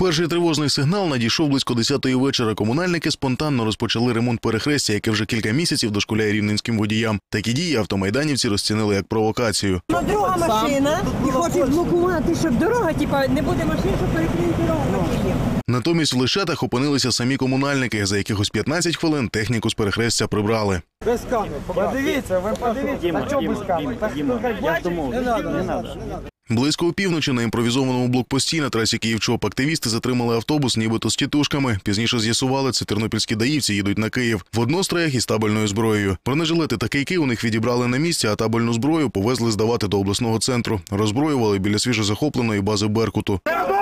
Перший тривожний сигнал надійшов близько 10-ї вечора. Комунальники спонтанно розпочали ремонт перехрестя, яке вже кілька місяців дошкуляє рівненським водіям. Такі дії автомайданівці розцінили як провокацію. Ну, друга машина і хочуть блокувати, щоб дорога, типа, не буде машин, щоб перекрити дорогу. Натомість в лишетах опинилися самі комунальники. За якихось 15 хвилин техніку з перехрестя прибрали. Без камер. Подивіться, ви подивіться, а чого без камер? Так, хай бачить, не треба, не треба. Близько опівночі на імпровізованому блокпості на трасі Київ-Чоп активісти затримали автобус, нібито з тітушками. Пізніше з'ясували, це тернопільські даївці їдуть на Київ в одностроях із табельною зброєю. Бронежилети та кийки у них відібрали на місці, а табельну зброю повезли здавати до обласного центру. Роззброювали біля свіжозахопленої бази Беркуту. По!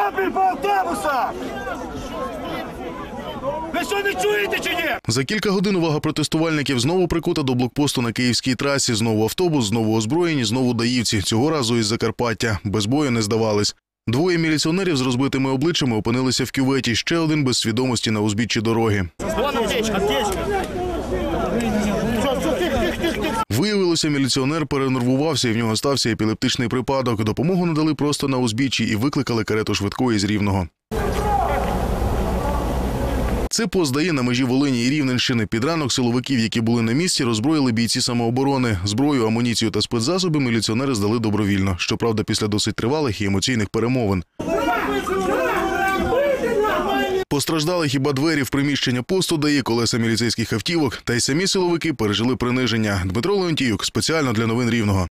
Що не чуєте чи ні? За кілька годин увага протестувальників знову прикута до блокпосту на київській трасі. Знову автобус, знову озброєні, знову даївці. Цього разу із Закарпаття. Без бою не здавались. Двоє міліціонерів з розбитими обличчями опинилися в кюветі. Ще один без свідомості на узбіччі дороги. Виявилося, міліціонер перенервувався і в нього стався епілептичний припадок. Допомогу надали просто на узбіччі і викликали карету швидкої з рівного. Це пост дає на межі Волині і Рівненщини. Під ранок силовиків, які були на місці, роззброїли бійці самооборони. Зброю, амуніцію та спецзасоби міліціонери здали добровільно. Щоправда, після досить тривалих і емоційних перемовин. Постраждали хіба двері в приміщення посту дає колеса міліцейських автівок, та й самі силовики пережили приниження. Дмитро Леонтіюк спеціально для новин Рівного.